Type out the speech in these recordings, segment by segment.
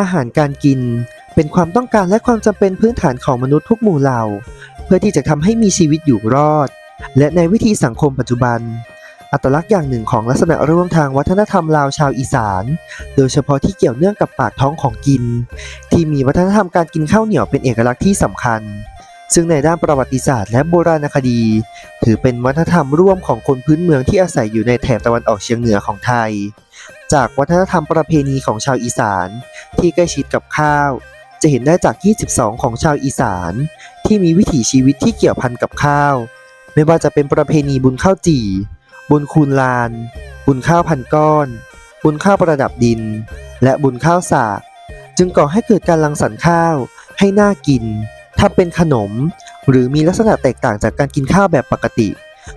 อาหารการกิน เป็นความต้องการและความจำเป็นพื้นฐานของมนุษย์ทุกหมู่เหล่า เพื่อที่จะทำให้มีชีวิตอยู่รอด และในวิธีสังคมปัจจุบัน อัตลักษณ์อย่างหนึ่งของลักษณะร่วมทางวัฒนธรรมลาวชาวอีสาน โดยเฉพาะที่เกี่ยวเนื่องกับปากท้องของกิน ที่มีวัฒนธรรมการกินข้าวเหนียวเป็นเอกลักษณ์ที่สำคัญซึ่งในด้านประวัติศาสตร์และโบราณคดี ถือเป็นวัฒนธรรมร่วมของคนพื้นเมืองที่อาศัยอยู่ในแถบตะวันออกเฉียงเหนือของไทย จากวัฒนธรรมประเพณีของชาวอีสาน ที่ใกล้ชิดกับข้าว จะเห็นได้จาก 22 ของชาวอีสาน ที่มีวิถีชีวิตที่เกี่ยวพันกับข้าว ไม่ว่าจะเป็นประเพณีบุญข้าวจี่ บุญคูณลาน บุญข้าวพันก้อน บุญข้าวประดับดิน และบุญข้าวสาก จึงก่อให้เกิดการรังสรรค์ข้าวให้น่ากินทำเป็นขนม หรือมีลักษณะแตกต่างจากการกินข้าวแบบปกติ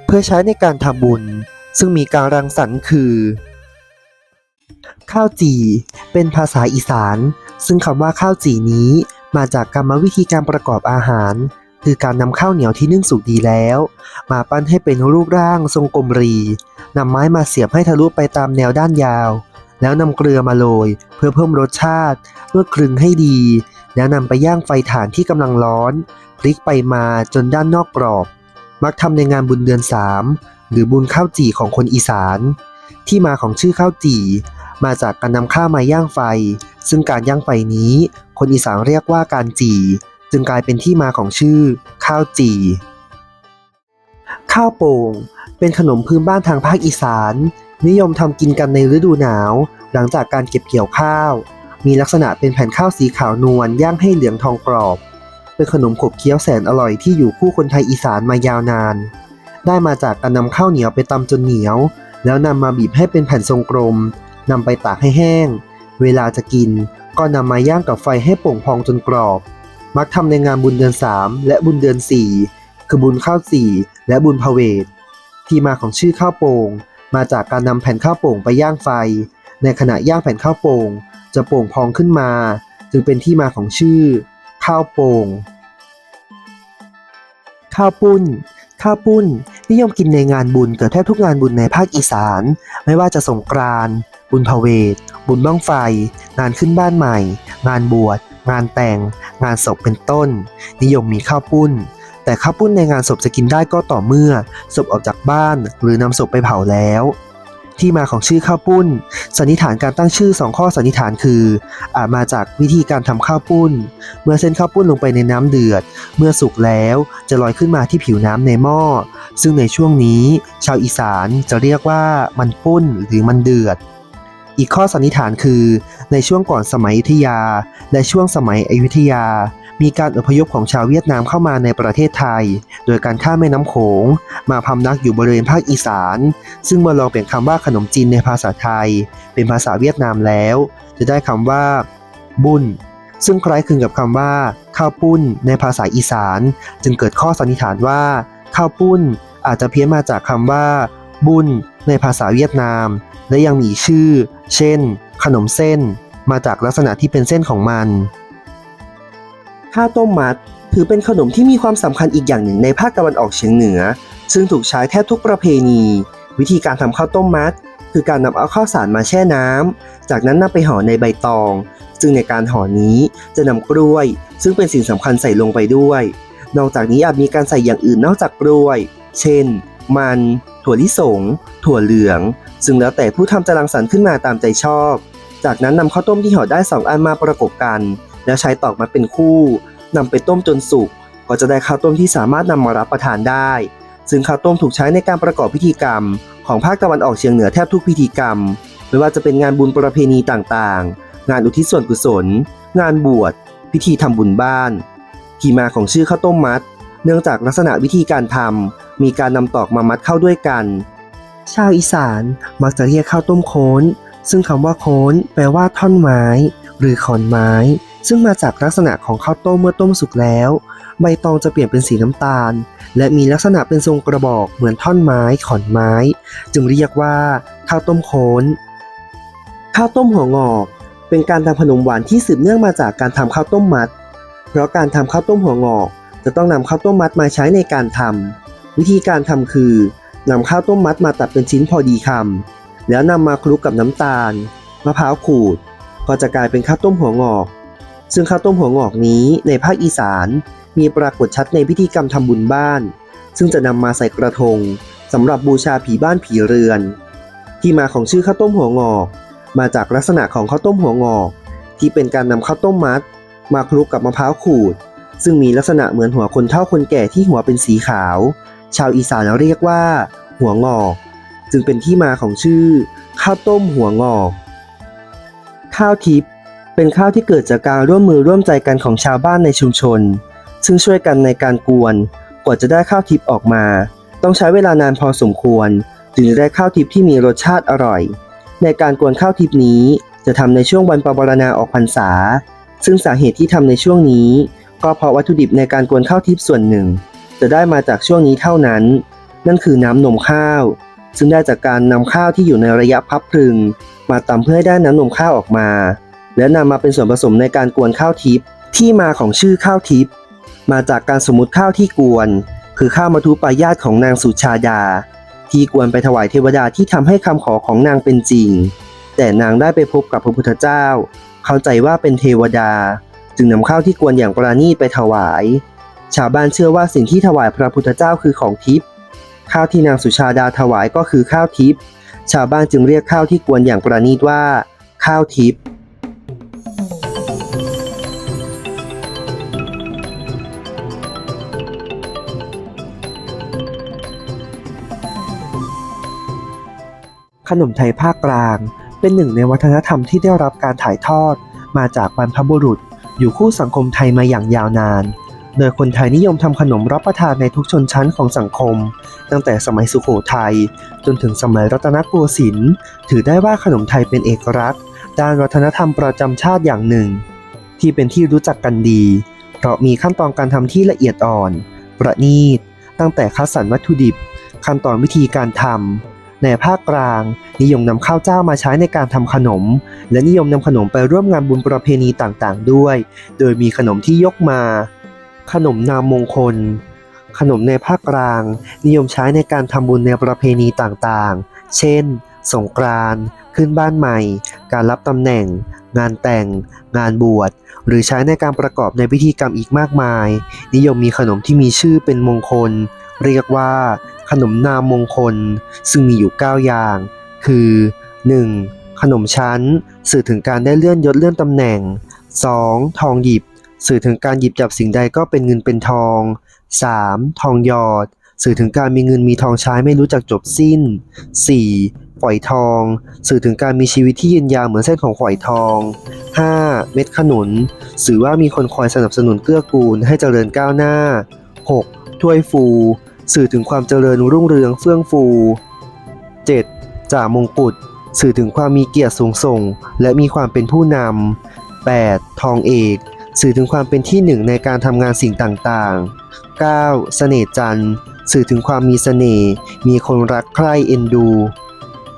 เพื่อใช้ในการทำบุญ ซึ่งมีการรังสรรค์คือ ข้าวจี่ เป็นภาษาอีสาน ซึ่งคำว่าข้าวจี่นี้ มาจากกรรมวิธีการประกอบอาหาร คือการนำข้าวเหนียวที่นึ่งสุกดีแล้ว มาปั้นให้เป็นรูปร่างทรงกลมรีนำไม้มาเสียบให้ทะลุไปตามแนวด้านยาว แล้วนำเกลือมาโรย เพื่อเพิ่มรสชาตินวดคลึงให้ดี แล้วนำไปย่างไฟถ่านที่กำลังร้อน พลิกไปมาจนด้านนอกกรอบ มักทำในงานบุญเดือนสามหรือบุญข้าวจี่ของคนอีสาน ที่มาของชื่อข้าวจี่ มาจากการนำข้าวมาย่างไฟ ซึ่งการย่างไฟนี้ คนอีสานเรียกว่าการจี่ จึงกลายเป็นที่มาของชื่อ ข้าวจี่ ข้าวโป่ง เป็นขนมพื้นบ้านทางภาคอีสาน นิยมทำกินกันในฤดูหนาว หลังจากการเก็บเกี่ยวข้าว มีลักษณะเป็นแผ่นข้าวสีขาวนวลย่างให้เหลืองทองกรอบ เป็นขนมขบเคี้ยวแสนอร่อยที่อยู่คู่คนไทยอีสานมายาวนาน ได้มาจากการนำข้าวเหนียวไปตำจนเหนียว แล้วนำมาบีบให้เป็นแผ่นทรงกลมนำไปตากให้แห้ง เวลาจะกินก็นำมาย่างกับไฟให้โป่งพองจนกรอบ มักทำในงานบุญเดือน 3 และบุญเดือน 4 คือบุญข้าวสี่และบุญพเวทที่มาของชื่อข้าวโป่งมาจากการนำแผ่นข้าวโป่งไปย่างไฟ ในขณะย่างแผ่นข้าวโป่งจะโป่งพองขึ้นมา จึงเป็นที่มาของชื่อ ข้าวโป่งข้าวปุ้น ข้าวปุ้น นิยมกินในงานบุญเกือบแทบทุกงานบุญในภาคอีสาน ไม่ว่าจะสงกรานต์บุญพเวท บุญบ้างไฟ งานขึ้นบ้านใหม่ งานบวช งานแต่ง งานศพเป็นต้น นิยมมีข้าวปุ้น แต่ข้าวปุ้นในงานศพจะกินได้ก็ต่อเมื่อศพออกจากบ้านหรือนำศพไปเผาแล้วที่มาของชื่อข้าวปุ้น สันนิษฐานการตั้งชื่อสองข้อสันนิษฐานคืออาจมาจากวิธีการทำข้าวปุ้น เมื่อเส้นข้าวปุ้นลงไปในน้ำเดือด เมื่อสุกแล้วจะลอยขึ้นมาที่ผิวน้ำในหม้อ ซึ่งในช่วงนี้ ชาวอีสานจะเรียกว่ามันปุ้นหรือมันเดือด อีกข้อสันนิษฐานคือ ในช่วงก่อนสมัยอยุธยา และช่วงสมัยอยุธยา มีการอพยพของชาวเวียดนามเข้ามาในประเทศไทย โดยการข้ามแม่น้ำโขง มาพำนักอยู่บริเวณภาคอีสาน ซึ่งเมื่อลองเปลี่ยนคำว่าขนมจีนในภาษาไทย เป็นภาษาเวียดนามแล้ว จะได้คำว่า บุญซึ่งคล้ายคลึงกับคำว่า ข้าวปุ้นในภาษาอีสาน จึงเกิดข้อสันนิษฐานว่า ข้าวปุ้นอาจจะเพี้ยนมาจากคำว่า บุญในภาษาเวียดนาม และยังมีชื่อ เช่น ขนมเส้น มาจากลักษณะที่เป็นเส้นของมันข้าวต้มมัด ถือเป็นขนมที่มีความสำคัญอีกอย่างหนึ่งในภาคตะวันออกเฉียงเหนือ ซึ่งถูกใช้แทบทุกประเพณี วิธีการทำข้าวต้มมัด คือการนำเอาข้าวสารมาแช่น้ำจากนั้นนำไปห่อในใบตอง ซึ่งในการห่อนี้จะนำกล้วย ซึ่งเป็นสิ่งสำคัญใส่ลงไปด้วย นอกจากนี้อาจมีการใส่อย่างอื่นนอกจากกล้วย เช่น มัน ถั่วลิสง ถั่วเหลือง ซึ่งแล้วแต่ผู้ทำจะรังสรรค์ขึ้นมาตามใจชอบ จากนั้นนำข้าวต้มที่ห่อได้สองอันมาประกบกัน แล้วใช้ตอกมาเป็นคู่นำไปต้มจนสุก ก็จะได้ข้าวต้มที่สามารถนำมารับประทานได้ ซึ่งข้าวต้มถูกใช้ในการประกอบพิธีกรรม ของภาคตะวันออกเฉียงเหนือแทบทุกพิธีกรรม ไม่ว่าจะเป็นงานบุญประเพณีต่างๆ งานอุทิศส่วนกุศล งานบวช พิธีทำบุญบ้าน ที่มาของชื่อข้าวต้มมัด เนื่องจากลักษณะวิธีการทำมีการนำตอกมามัดเข้าด้วยกัน ชาวอีสานมักจะเรียกข้าวต้มโค้น ซึ่งคำว่าโค้นแปลว่าท่อนไม้ หรือขอนไม้ ซึ่งมาจากลักษณะของข้าวต้มเมื่อต้มสุกแล้ว ใบตองจะเปลี่ยนเป็นสีน้ำตาล และมีลักษณะเป็นทรงกระบอกเหมือนท่อนไม้ขอนไม้ จึงเรียกว่า ข้าวต้มโค้นข้าวต้มหัวงอก เป็นการทำขนมหวานที่สืบเนื่องมาจากการทำข้าวต้มมัด เพราะการทำข้าวต้มหัวงอก จะต้องนำข้าวต้มมัดมาใช้ในการทำวิธีการทำคือนำข้าวต้มมัดมาตัดเป็นชิ้นพอดีคำแล้วนำมาคลุกกับน้ำตาลมะพร้าวขูด ก็จะกลายเป็นข้าวต้มหัวงอก ซึ่งข้าวต้มหัวงอกนี้ในภาคอีสาน มีปรากฏชัดในพิธีกรรมทำบุญบ้าน ซึ่งจะนำมาใส่กระทงสำหรับบูชาผีบ้านผีเรือน ที่มาของชื่อข้าวต้มหัวงอก มาจากลักษณะของข้าวต้มหัวงอก ที่เป็นการนำข้าวต้มมัด มาคลุกกับมะพร้าวขูด ซึ่งมีลักษณะเหมือนหัวคนเฒ่าคนแก่ที่หัวเป็นสีขาว ชาวอีสานเรียกว่า หัวงอก จึงเป็นที่มาของชื่อ ข้าวต้มหัวงอก ข้าวทิพย์เป็นข้าวที่เกิดจากการร่วมมือร่วมใจกันของชาวบ้านในชุมชน ซึ่งช่วยกันในการกวน กว่าจะได้ข้าวทิพย์ออกมา ต้องใช้เวลานานพอสมควร จึงจะได้ข้าวทิพย์ที่มีรสชาติอร่อย ในการกวนข้าวทิพย์นี้จะทำในช่วงวันปรบรณาออกพรรษา ซึ่งสาเหตุที่ทำในช่วงนี้ ก็เพราะวัตถุดิบในการกวนข้าวทิพย์ส่วนหนึ่ง จะได้มาจากช่วงนี้เท่านั้น นั่นคือน้ำนมข้าว ซึ่งได้จากการนำข้าวที่อยู่ในระยะพับพรึง มาตำเพื่อให้ได้น้ำนมข้าวออกมา และนำมาเป็นส่วนผสมในการกวนข้าวทิพย์ที่มาของชื่อข้าวทิพย์มาจากการสมมติข้าวที่กวน คือข้าวมัทุปายาตของนางสุชาดา ที่กวนไปถวายเทวดาที่ทำให้คำขอของนางเป็นจริง แต่นางได้ไปพบกับพระพุทธเจ้า เข้าใจว่าเป็นเทวดา จึงนำข้าวที่กวนอย่างปราณีตไปถวาย ชาวบ้านเชื่อว่าสิ่งที่ถวายพระพุทธเจ้าคือของทิพย์ข้าวที่นางสุชาดาถวายก็คือข้าวทิพย์ชาวบ้านจึงเรียกข้าวที่กวนอย่างประณีตว่า ข้าวทิพย์ขนมไทยภาคกลาง เป็นหนึ่งในวัฒนธรรมที่ได้รับการถ่ายทอด มาจากบรรพบุรุษ อยู่คู่สังคมไทยมาอย่างยาวนาน โดยคนไทยนิยมทำขนมรับประทานในทุกชนชั้นของสังคม ตั้งแต่สมัยสุโขทัยจนถึงสมัยรัตนโกสินทร์ถือได้ว่าขนมไทยเป็นเอกลักษณ์ด้านวัฒนธรรมประจำชาติอย่างหนึ่ง ที่เป็นที่รู้จักกันดี เพราะมีขั้นตอนการทำที่ละเอียดอ่อน ประณีต ตั้งแต่คัดสรรวัตถุดิบ ขั้นตอนวิธีการทำ ในภาคกลาง นิยมนำข้าวเจ้ามาใช้ในการทำขนม และนิยมนำขนมไปร่วมงานบุญประเพณีต่างๆ ด้วย โดยมีขนมที่ยกมา ขนมนามมงคล ขนมในภาคกลาง นิยมใช้ในการทำบุญในประเพณีต่างๆ เช่น สงกรานต์ขึ้นบ้านใหม่ การรับตำแหน่ง งานแต่ง งานบวช หรือใช้ในการประกอบในพิธีกรรมอีกมากมาย นิยมมีขนมที่มีชื่อเป็นมงคล เรียกว่า ขนมนามมงคล ซึ่งมีอยู่ 9 อย่าง คือ 1. ขนมชั้น สื่อถึงการได้เลื่อนยศเลื่อนตำแหน่ง 2. ทองหยิบ สื่อถึงการหยิบจับสิ่งใดก็เป็นเงินเป็นทอง 3. ทองหยอด สื่อถึงการมีเงินมีทองใช้ไม่รู้จักจบสิ้น 4. ฝอยทอง สื่อถึงการมีชีวิตที่ยืนยาวเหมือนเส้นของฝอยทอง 5. เม็ดขนุน สื่อว่ามีคนคอยสนับสนุนเกื้อกูลให้เจริญก้าวหน้า 6. ถ้วยฟู สื่อถึงความเจริญรุ่งเรืองเฟื่องฟู 7. จ่ามงกุฎสื่อถึงความมีเกียรติสูงส่ง และมีความเป็นผู้นำ 8. ทองเอก สื่อถึงความเป็นที่หนึ่งในการทำงานสิ่งต่างๆ 9. เสน่ห์จันทร์ สื่อถึงความมีเสน่ห์มีคนรักใคร่เอ็นดู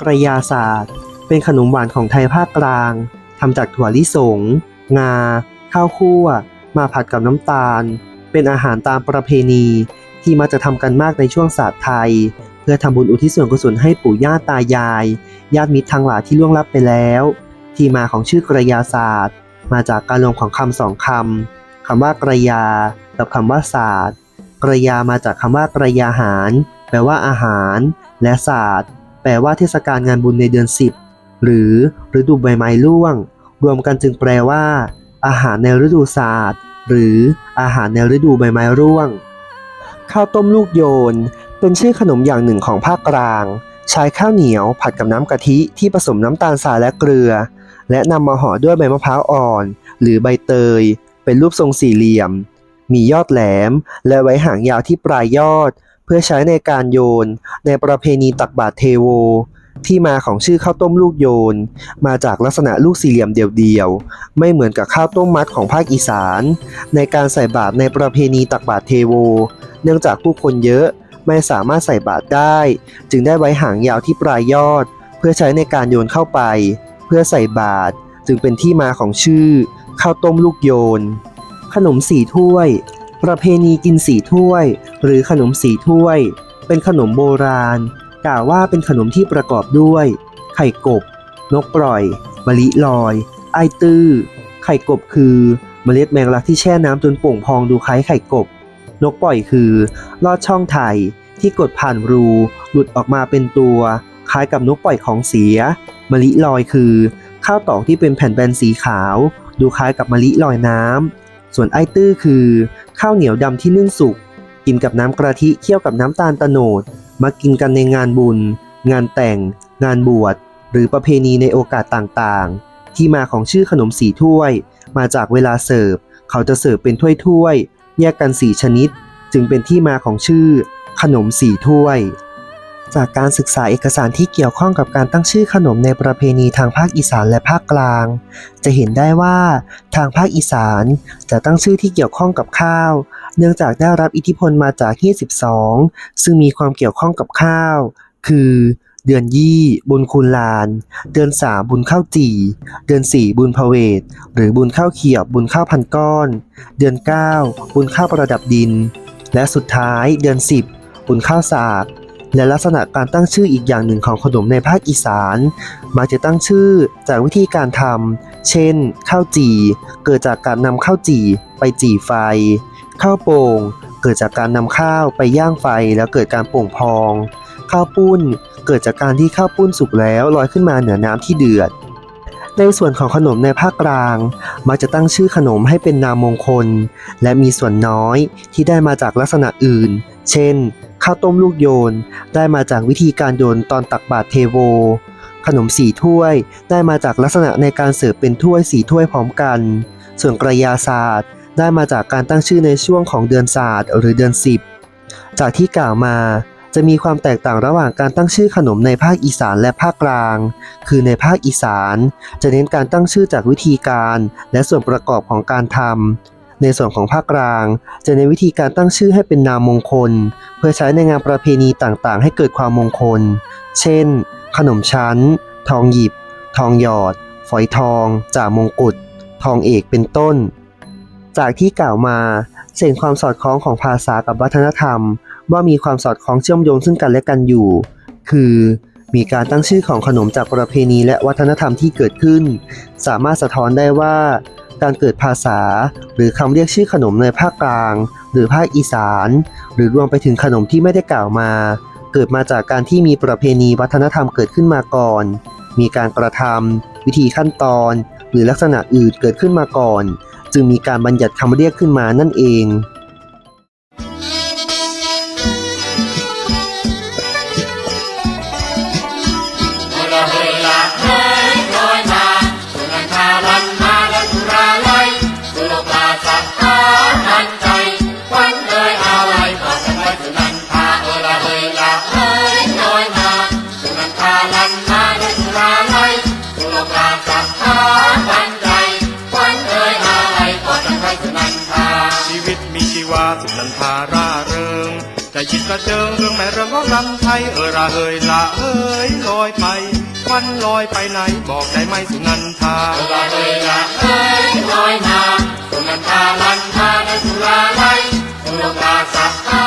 กระยาศาสตร์ เป็นขนมหวานของไทยภาคกลางทำจากถั่วลิสง งา ข้าวคั่ว มาผัดกับน้ำตาล เป็นอาหารตามประเพณี ที่มักจะทำกันมากในช่วงศาสตร์ไทย เพื่อทำบุญอุทิศส่วนกุศลให้ปู่ย่าตายาย ญาติมิตรทั้งหลายที่ล่วงลับไปแล้ว ที่มาของชื่อกระยาศาสตร์ มาจากการรวมของคำสองคำคำว่ากระยา กับคำว่าศาสตร์กระยามาจากคำว่ากระยาหาร แปลว่าอาหาร และศาสตร์ แปลว่าเทศกาลงานบุญในเดือน 10 หรือฤดูใบไม้ร่วง รวมกันจึงแปลว่า อาหารในฤดูศาสตร์ หรืออาหารในฤดูใบไม้ร่วง ข้าวต้มลูกโยน เป็นชื่อขนมอย่างหนึ่งของภาคกลาง ใช้ข้าวเหนียวผัดกับน้ำกะทิที่ผสมน้ำตาลทรายและเกลือ และนำมาห่อด้วยใบมะพร้าวอ่อน หรือใบเตย เป็นรูปทรงสี่เหลี่ยม มียอดแหลม และไว้หางยาวที่ปลายยอด เพื่อใช้ในการโยน ในประเพณีตักบาตรเทโวที่มาของชื่อข้าวต้มลูกโยน มาจากลักษณะลูกสี่เหลี่ยมเดี่ยวๆ ไม่เหมือนกับข้าวต้มมัดของภาคอีสาน ในการใส่บาตรในประเพณีตักบาตรเทโว เนื่องจากผู้คนเยอะไม่สามารถใส่บาตรได้ จึงได้ไว้หางยาวที่ปลายยอด เพื่อใช้ในการโยนเข้าไป เพื่อใส่บาตรจึงเป็นที่มาของชื่อข้าวต้มลูกโยน ขนมสี่ถ้วย ประเพณีกินสี่ถ้วย หรือขนมสี่ถ้วย เป็นขนมโบราณ กล่าวว่าเป็นขนมที่ประกอบด้วย ไข่กบ นกปล่อยมะลิลอย ไอตื้อ ไข่กบคือเมล็ดแมงลักที่แช่น้ำจนโป่งพองดูคล้ายไข่กบ นกปล่อยคือ ลอดช่องไถ่ที่กดผ่านรู หลุดออกมาเป็นตัว คล้ายกับนกปล่อยของเสีย มะลิลอยคือ ข้าวตอกที่เป็นแผ่นแบนสีขาว ดูคล้ายกับมะลิลอยน้ำ ส่วนไอตื้อคือ ข้าวเหนียวดำที่นึ่งสุก กินกับน้ำกะทิเคี่ยวกับน้ำตาลตะโนด มากินกันในงานบุญ งานแต่ง งานบวช หรือประเพณีในโอกาสต่างๆ ที่มาของชื่อขนมสีถ้วย มาจากเวลาเสิร์ฟ เขาจะเสิร์ฟเป็นถ้วยๆ แยกกันสีชนิด จึงเป็นที่มาของชื่อ ขนมสี่ถ้วย จากการศึกษาเอกสารที่เกี่ยวข้องกับการตั้งชื่อขนมในประเพณีทางภาคอีสานและภาคกลาง จะเห็นได้ว่าทางภาคอีสานจะตั้งชื่อที่เกี่ยวข้องกับข้าว เนื่องจากได้รับอิทธิพลมาจากเฮีย12 ซึ่งมีความเกี่ยวข้องกับข้าว คือ เดือนยี่บุญคูณลาน เดือนสามบุญข้าวจี่ เดือนสี่บุญพเวทหรือบุญข้าวเขียบบุญข้าวพันก้อน เดือนเก้าบุญข้าวประดับดิน และสุดท้ายเดือนสิบบุญข้าวสากและลักษณะการตั้งชื่ออีกอย่างหนึ่งของขนมในภาคอีสานมักจะตั้งชื่อจากวิธีการทำเช่น ข้าวจี่ เกิดจากการนำข้าวจี่ไปจี่ไฟ ข้าวโป่ง เกิดจากการนำข้าวไปย่างไฟแล้วเกิดการโป่งพอง ข้าวปุ้น เกิดจากการที่ข้าวปุ้นสุกแล้วลอยขึ้นมาเหนือน้ำที่เดือด ในส่วนของขนมในภาคกลาง มักจะตั้งชื่อขนมให้เป็นนามมงคล และมีส่วนน้อยที่ได้มาจากลักษณะอื่น เช่น ข้าวต้มลูกโยน ได้มาจากวิธีการโยนตอนตักบาตรเทโว ขนมสี่ถ้วย ได้มาจากลักษณะในการเสิร์ฟเป็นถ้วยสี่ถ้วยพร้อมกัน ส่วนกระยาศาสตร์ ได้มาจากการตั้งชื่อในช่วงของเดือนศาสตร์หรือเดือนสิบจากที่กล่าวมา จะมีความแตกต่างระหว่างการตั้งชื่อขนมในภาคอีสานและภาคกลาง คือในภาคอีสาน จะเน้นการตั้งชื่อจากวิธีการ และส่วนประกอบของการทำ ในส่วนของภาคกลาง จะในนวิธีการตั้งชื่อให้เป็นนามมงคล เพื่อใช้ในงานประเพณีต่างๆ ให้เกิดความมงคล เช่น ขนมชั้น ทองหยิบ ทองหยอด ฝอยทอง จ่ามงกุฎ ทองเอกเป็นต้น จากที่กล่าวมาเห็นความสอดคล้องของภาษากับวัฒนธรรม ว่ามีความสอดคล้องเชื่อมโยงซึ่งกันและกันอยู่ คือมีการตั้งชื่อของขนมจากประเพณีและวัฒนธรรมที่เกิดขึ้น สามารถสะท้อนได้ว่าการเกิดภาษา หรือคำเรียกชื่อขนมในภาคกลาง หรือภาคอีสาน หรือรวมไปถึงขนมที่ไม่ได้กล่าวมา เกิดมาจากการที่มีประเพณีวัฒนธรรมเกิดขึ้นมาก่อน มีการกระทำวิธีขั้นตอน หรือลักษณะอื่นเกิดขึ้นมาก่อน จึงมีการบัญญัติคำเรียกขึ้นมานั่นเอง สุนันทาราเริงใจยิดกระเจิงเรื่องแม่เรื่องของรำไทยเออระเฮยละเฮ้ยลอยไปควันลอยไปไหนบอกได้ไหมสุนันทาเออราเฮลาเฮ้ยลอยมาสุนันทาลันทาในสุราไลสุโลกาสัพพา